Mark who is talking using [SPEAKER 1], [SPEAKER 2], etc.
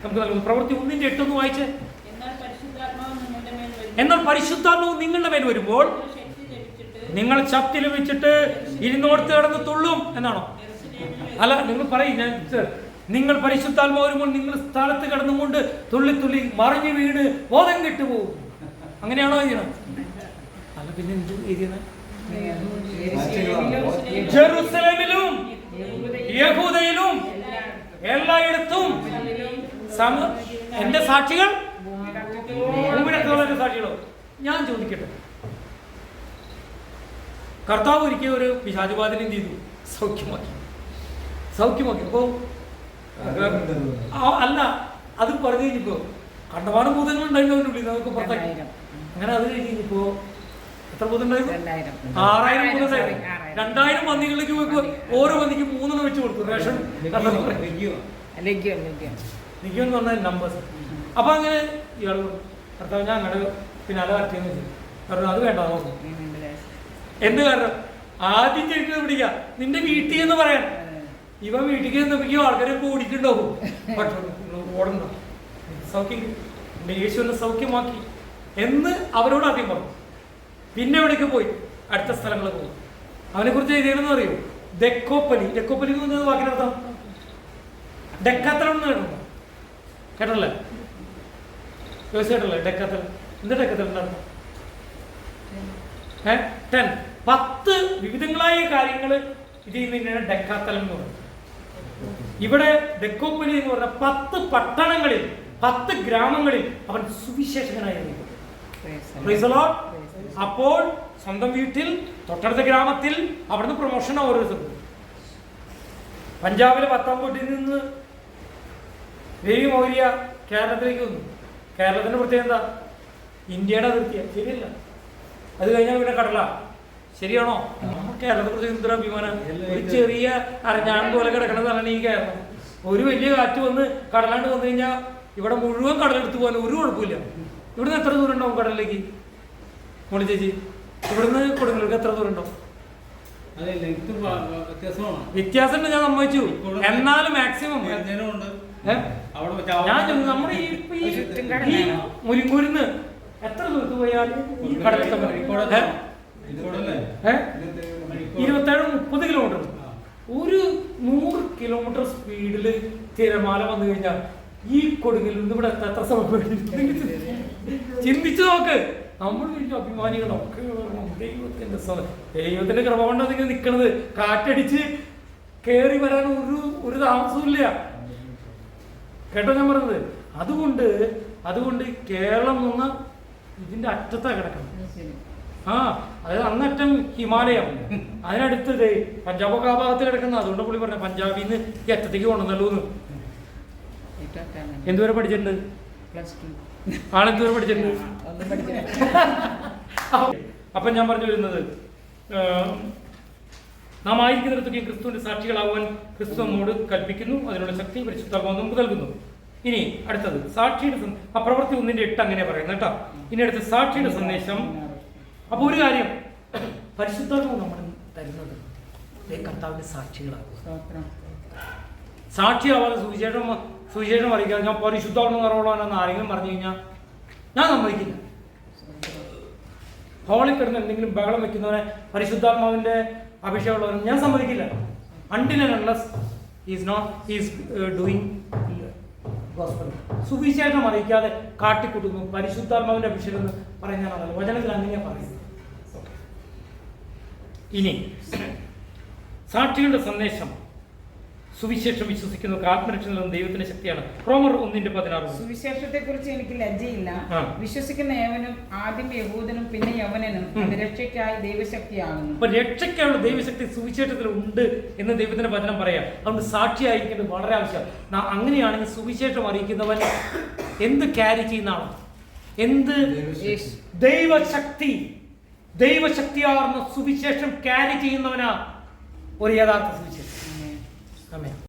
[SPEAKER 1] നമുക്ക് നൽകുന്നു പ്രവൃത്തി ഒന്നിന്റെ എട്ടൊന്ന് വായിച്ച്.
[SPEAKER 2] എന്നാൽ പരിശുദ്ധാത്മാവ് നിങ്ങളുടെ മേൽ വരും
[SPEAKER 1] എന്നാൽ പരിശുദ്ധാത്മാവ് നിങ്ങളുടെ വരുമ്പോൾ
[SPEAKER 2] നിങ്ങൾ ശക്തി
[SPEAKER 1] ലഭിച്ചിട്ട് ഇരുന്നോടത്ത് കിടന്ന് തുള്ളും എന്നാണോ? അല്ല നിങ്ങൾ പറയും ഞാൻ നിങ്ങൾ പരിശുദ്ധാത്മാവ് വരുമ്പോൾ നിങ്ങൾ സ്ഥലത്ത് കിടന്നുകൊണ്ട് തുള്ളി തുള്ളി മറിഞ്ഞു വീണ് ബോധം കെട്ടുപോകും അങ്ങനെയാണോ ചെയ്യണം അല്ല പിന്നെ എന്ത് ജെറുസലേമിലും യഹൂദയിലും എല്ലായിടത്തും എന്റെ സാക്ഷികൾ? ഭൂമിയിലൊക്കെയുള്ള എന്റെ സാക്ഷികളോ? ഞാൻ ചോദിക്കട്ടെ. കർത്താവ് ഒരിക്കൽ ഒരു പിശാചുബാധനം ചെയ്തു? സൗഖ്യമാക്കി. സൗഖ്യമാക്കി. അപ്പോ അല്ല അത് പറഞ്ഞു കഴിഞ്ഞപ്പോ കണ്ടമാനം ഭൂതങ്ങൾ ഉണ്ടായിരുന്നു ഉള്ളിൽ. നമുക്ക് പുറത്താക്കി. അങ്ങനെ അത് കഴിഞ്ഞപ്പോ എത്ര
[SPEAKER 3] ഭൂതമുണ്ടായിരുന്നു
[SPEAKER 1] ആറായിരം ഭൂതം. രണ്ടായിരം പന്നികളിലേക്ക് പോയി ഓരോ പന്നിക്ക് മൂന്നെണ്ണം വെച്ച് കൊടുത്തു. റേഷൻ. കർത്താവ് എന്ന് പറഞ്ഞാൽ നമ്പേഴ്സ് അപ്പൊ അങ്ങനെ ഇയാൾ കർത്താവ് ഞാൻ അങ്ങോട്ട് പിന്നാലെ വരട്ടെന്ന് വെച്ചു. പറഞ്ഞു അത് വേണ്ട നോക്കും. എന്ത് കാരണം? ആദ്യം ചെറുക്കുന്നത് പിടിക്കുക നിന്റെ വീട്ടിൽ എന്ന് പറയാൻ. ഇവൻ വീട്ടിൽ ചെന്നപ്പോഴേക്കും ആൾക്കാരൊക്കെ ഓടിയിട്ടുണ്ടാവും. പക്ഷെ ഓടണ്ട. സൗഖ്യം എന്റെ യേശു എന്നെ സൗഖ്യമാക്കി എന്ന് അവരോട് ആദ്യം പറഞ്ഞു. പിന്നെ എവിടേക്ക് പോയി? അടുത്ത സ്ഥലങ്ങളിൽ പോയി. അവനെ കുറിച്ച് എഴുതിയെന്ന് അറിയോ? ഡെക്കോപ്പലി ഡെക്കോപ്പലി എന്ന് പറഞ്ഞത് വാക്കിനർത്ഥം? ഡെക്കാത്തലം എന്ന് കേട്ടോ കേട്ടല്ലേ? ചോദിച്ചു ഡെക്കത്തിൽ. എന്ത് ഡെക്കത്തിൽ ഏ? ടെൻ. പത്ത് വിവിധങ്ങളായ കാര്യങ്ങൾ ഇത് ചെയ്യുന്നതിനാണ് ഡെക്കാത്തലം എന്ന് പറയുന്നത് ഇവിടെ ഡെക്കോപ്പലി എന്ന് പറഞ്ഞ പത്ത് പട്ടണങ്ങളിൽ പത്ത് ഗ്രാമങ്ങളിൽ അവൻ സുവിശേഷകനായിരുന്നു. അപ്പോൾ സ്വന്തം വീട്ടിൽ തൊട്ടടുത്ത ഗ്രാമത്തിൽ അവിടുന്ന് പ്രൊമോഷൻ ഓരോരുത്തർ പഞ്ചാബിലെ പത്താം കോട്ടിൽ നിന്ന് രവി മൗര്യ കേരളത്തിലേക്ക് വന്നു. കേരളത്തിന്റെ പ്രത്യേകത എന്താ? ഇന്ത്യയുടെ അതിർത്തിയാണ് ശരിയല്ല. അത് കഴിഞ്ഞാൽ പിന്നെ കടല. ശരിയാണോ? കേരളത്തെ കുറിച്ച് എന്തൊരു അഭിമാനം? ഒരു ചെറിയ അരഞ്ഞാൻ പോലെ കിടക്കണതാണ് ഈ കേരളം. ഒരു വലിയ കാറ്റ് വന്ന് കടലാണ്ട് വന്നു കഴിഞ്ഞാൽ ഇവിടെ മുഴുവൻ കടലെടുത്ത് പോകാൻ ഒരു കുഴപ്പമില്ല ഇവിടുന്ന് എത്ര ദൂരം ഉണ്ടാവും കടലിലേക്ക്? മോളി ചേച്ചി ഇവിടുന്ന് കൊടുങ്ങൾക്ക് എത്ര ദൂരം ഉണ്ടാവും? വ്യത്യാസമുണ്ട് ഞാൻ സമ്മതിച്ചു. എന്നാലും മാക്സിമം ഞാൻ നമ്മുടെ ഈ മുരിങ്ങൂരിന്ന് എത്ര ദൂരത്ത് പോയാൽ ഈ? ഏ? ഇരുപത്തേഴ് മുപ്പത് കിലോമീറ്റർ. ഒരു നൂറ് കിലോമീറ്റർ സ്പീഡിൽ തിരമാല വന്നു കഴിഞ്ഞാൽ ഈ കൊടുങ്ങിൽ നിന്ന് ഇവിടെ എത്ര സമയം? ചിന്തിച്ചു നോക്ക്. നമ്മൾ വലിയ അഭിമാനികളൊക്കെ ദൈവത്തിന്റെ ദൈവത്തിന്റെ കൃപ കൊണ്ടാണ് അതിങ്ങനെ നിൽക്കണത് കാറ്റടിച്ച് കയറി വരാൻ ഒരു ഒരു താമസവും ഇല്ല കേട്ടോ ഞാൻ പറഞ്ഞത്? അതുകൊണ്ട് അതുകൊണ്ട് കേരളം എന്ന ഇതിന്റെ അറ്റത്താ കിടക്കണം ആ അതായത് അങ്ങറ്റം ഹിമാലയം. അതിനടുത്ത് പഞ്ചാബ് പഞ്ചാബൊക്കെ ആ ഭാഗത്ത് കിടക്കുന്ന. അതുകൊണ്ട് പുള്ളി പറഞ്ഞ പഞ്ചാബിൽ നിന്ന് ഈ അറ്റത്തേക്ക് കൊണ്ടുവന്നല്ലോ എന്ന്. എന്തുവരെ പഠിച്ചിട്ടുണ്ട്?
[SPEAKER 3] ആൾ എന്തുവരെ
[SPEAKER 1] ആളെന്തുവരെ പഠിച്ചിട്ടുണ്ട്?
[SPEAKER 3] ഒന്നും
[SPEAKER 1] അപ്പൊ ഞാൻ പറഞ്ഞു വരുന്നത് നാം ആയിരിക്കുന്നിടത്തൊക്കെയും ക്രിസ്തുവിന്റെ സാക്ഷികളാവാൻ ക്രിസ്തു നമ്മോട് കൽപ്പിക്കുന്നു അതിനുള്ള ശക്തി പരിശുദ്ധാത്മാവ് നമുക്ക് നൽകുന്നു. ഇനി അടുത്തത് സാക്ഷിയുടെ ആ പ്രവൃത്തി ഒന്നിന്റെ എട്ട് അങ്ങനെ പറയുന്നത് കേട്ടോ. ഇനി അടുത്ത സാക്ഷിയുടെ സന്ദേശം. അപ്പൊ ഒരു കാര്യം പരിശുദ്ധാത്മാവ് നമ്മൾ തരുന്നത് കർത്താവിന്റെ സാക്ഷികളാകും സാക്ഷിയാവാതെ സുവിശേഷം സുവിശേഷം അറിയിക്കാൻ ഞാൻ പരിശുദ്ധാത്മ നിറവുള്ളവനെന്ന് ആരെങ്കിലും പറഞ്ഞു കഴിഞ്ഞാൽ ഞാൻ സമ്മതിക്കില്ല. ഹോളിൽ കിടന്ന് എന്തെങ്കിലും ബഹളം വെക്കുന്നവനെ പരിശുദ്ധാത്മാവിന്റെ അഭിഷേകമുള്ളവനെ ഞാൻ സമ്മതിക്കില്ല. Until and is not is doing സുവിശേഷം അറിയിക്കാതെ കാട്ടിക്കൂട്ടുന്നു. പരിശുദ്ധാത്മാവിന്റെ അഭിഷേകം എന്ന് പറയുന്നതാണ് വചനത്തിൽ അങ്ങനെയാ പറയുന്നത്. ഇനി സാക്ഷികളുടെ സന്ദേശം. സുവിശേഷം വിശ്വസിക്കുന്നവർക്ക് ആത്മരക്ഷ നൽകുന്ന ദൈവത്തിന്റെ ശക്തിയാണ്. റോമർ ഒന്നിന്റെ പതിനാറ്.
[SPEAKER 3] സുവിശേഷത്തെ കുറിച്ച് എനിക്ക് ലജ്ജയില്ല. വിശ്വസിക്കുന്ന യവനും ആദ്യം യഹൂദനും പിന്നെ യവനനും രക്ഷയ്ക്കായി ദൈവശക്തിയാകുന്നു.
[SPEAKER 1] അപ്പൊ രക്ഷയ്ക്കായുള്ള ദൈവശക്തി സുവിശേഷത്തിൽ ഉണ്ട് എന്ന് ദൈവത്തിന്റെ വചനം പറയാം. അതുകൊണ്ട് സാക്ഷിയായിരിക്കേണ്ടത് വളരെ ആവശ്യം അങ്ങനെയാണെങ്കിൽ സുവിശേഷം അറിയിക്കുന്നവൻ എന്ത് ക്യാരി ചെയ്യുന്ന ആളാണ്? എന്ത്? ദൈവശക്തി. ദൈവശക്തിയാർന്ന സുവിശേഷം ക്യാരി ചെയ്യുന്നവനാ. ഒരു യഥാർത്ഥ സുവിശേഷം. Amen.